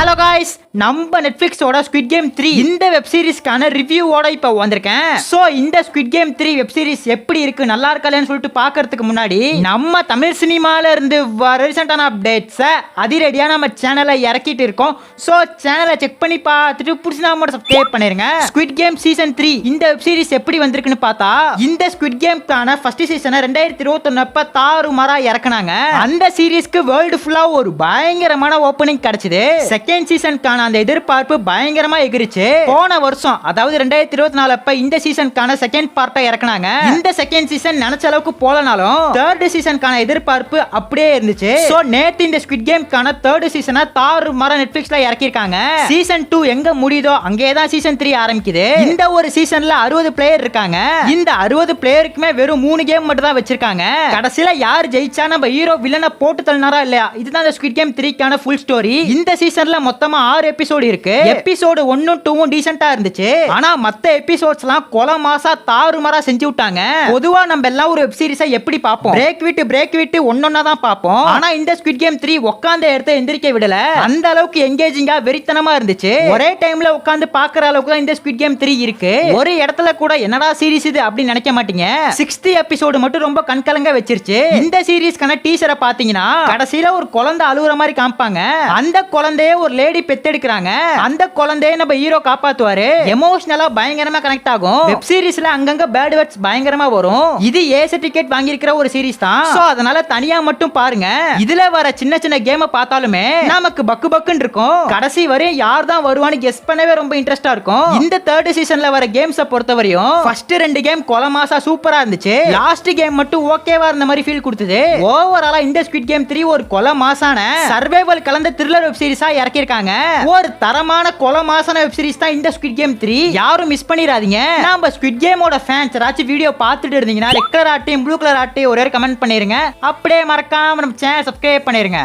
Hello guys, நம்ம நெட்ஃபிளிக்ஸோட squid game three இந்த வெப் சீரிஸ்க்கான ரிவ்யூவோட இப்போ வந்திருக்கேன். ஸோ இந்த squid game three web series எப்படி இருக்கு நல்லா இருக்கலன்னு சொல்லிட்டு பார்க்கறதுக்கு முன்னாடி நம்ம தமிழ் சினிமால இருந்து ரீசெண்டான அப்டேட்ஸை அதிரடியா நம்ம சேனலை இறக்கிட்டு இருக்கோம். ஸோ சேனலை செக் பண்ணி பார்த்துட்டு பிடிச்சா மட்டும் சப்ஸ்கிரைப் பண்ணிருங்க. ஸ்குவிட் கேம் சீசன் த்ரீ இந்த வெப் சீரிஸ் எப்படி வந்திருக்குன்னு பார்த்தா இந்த ஸ்குவிட் கேம்க்கான ஃபர்ஸ்ட் சீசனை ரெண்டாயிரத்தி இருபத்தொன்னு அப்ப தாறுமாறா இறக்குனாங்க. அந்த சீரிஸ்க்கு வேர்ல்டு ஃபுல்லா ஒரு பயங்கரமான ஓப்பனிங் கிடைச்சது. செகண்ட் சீசனுக்கான அந்த எதிர்பார்ப்பு பயங்கரமா எகிரிச்சு. போன வருஷம் அதாவது ரெண்டாயிரத்தி இருபத்தி நாலு அப்ப இந்த சீசனுக்கான செகண்ட் பார்ட்டா இறக்குனாங்க. இந்த செகண்ட் சீசன் நினைச்ச அளவுக்கு போலனாலும் தேர்ட் சீசனுக்கான எதிர்பார்ப்பு அப்படியே இருந்துச்சு. சோ நேத்து இந்த ஸ்குவிட் கேம்க்கான தேர்ட் சீசனை தாறு மர நெட்ஃபிளிக்ஸ்ல இறக்கிருக்காங்க சீசன் டூ எங்க முடியுதோ அங்கே தான் சீசன் த்ரீ ஆரம்பிக்குது. இந்த ஒரு சீசன்ல அறுபது பிளேயர் இருக்காங்க. இந்த அறுபது பிளேயருக்குமே வெறும் மூணு கேம் மட்டும் தான் வச்சிருக்காங்க. கடைசியில யார் ஜெயிச்சா நம்ம ஹீரோ வில்லனை போட்டு தள்ளினாரா இல்லையா? இதுதான் இந்த ஸ்குவிட் கேம் த்ரீக்கான ஃபுல் ஸ்டோரி இந்த சீசன்ல மொத்தமா ஆறு எபிசோடு இருக்கு. எபிசோடு ஒன்னும் டூவும் டீசென்டா இருந்துச்சு. ஆனா மத்த எபிசோட்ஸ் எல்லாம் கொல மாசா தாறுமாறா செஞ்சு விட்டாங்க. பொதுவா நம்ம எல்லாம் ஒரு வெப் சீரிஸை எப்படி பார்ப்போம்? பிரேக் விட்டு பிரேக் விட்டு ஒன்னொன்னா தான் பார்ப்போம். ஆனா இந்த ஸ்குவிட் கேம் த்ரீ உட்காந்த இடத்த எந்திரிக்க விடல. அந்த அளவுக்கு எங்கேஜிங்கா வெறித்தனமா இருந்துச்சு. ஒரே டைம்ல உட்காந்து பாக்குற அளவுக்கு தான் இந்த ஸ்குவிட் கேம் த்ரீ இருக்கு. ஒரு இடத்துல கூட என்னடா சீரிஸ் இது அப்படின்னு நினைக்க மாட்டீங்க. சிக்ஸ்த் எபிசோடு மட்டும் ரொம்ப கண்கலங்க வச்சிருச்சு. இந்த சீரிஸ்க்கான டீசரை பாத்தீங்கன்னா கடைசியில ஒரு குழந்தை அழுகுற மாதிரி காமிப்பாங்க. அந்த குழந்தைய ஒரு லேடி பெத்தெடுக்கிறாங்க அந்த குழந்தைய நம்ம ஹீரோ காப்பாத்துவாரு. எமோஷனலா பயங்கரமா கனெக்ட் ஆகும். வெப் சீரிஸ்ல அங்கங்க பேட் வேர்ட்ஸ் பயங்கரமா வரும். இது ஏ சர்டிபிகேட் வாங்கியிருக்கிற ஒரு சீரிஸ் தான். சோ அதனால தனியா மட்டும் பாருங்க. இதுல வர சின்ன சின்ன கேம பார்த்தாலுமே நமக்கு பக்கு பக்குன்னு இருக்கும். கடைசி வரையும் யார் தான் வருவான்னு கெஸ் பண்ணவே ரொம்ப இன்ட்ரெஸ்டா இருக்கும். இந்த தேர்ட் சீசன்ல வர கேம்ஸ பொறுத்தவரையும் ஃபர்ஸ்ட் ரெண்டு கேம் கொலமாசா சூப்பரா இருந்துச்சு. லாஸ்ட் கேம் மட்டும் ஓகேவா இருந்த மாதிரி ஃபீல் கொடுத்தது. ஓவராலா இந்த ஸ்குவிட் கேம் த்ரீ ஒரு கொலமாசான சர்வைவல் கலந்த த்ரில்லர் வெப் சீரிஸா இறக்கிருக்காங்க ஒரு தரமான கொலமாசன வெப் சீரிஸ் தான் இந்த ஸ்குவிட் கேம் த்ரீ யாரும் மிஸ் பண்ணிடாதீங்க. நம்ம ஸ்குவிட் கேமோட ஃபேன்ஸ் ஏதாச்சும் வீடியோ பார்த்துட்டு இருந்தீங்கன்னா ரெட் கலர் ஆட்டையும் ப்ளூ கலர் ஆட்டையும் ஒரே கமெண்ட் பண்ணிருங்க. அப்படியே மறக்காம நம்ம சேனல் சப்ஸ்கிரைப் பண்ணிருங்க.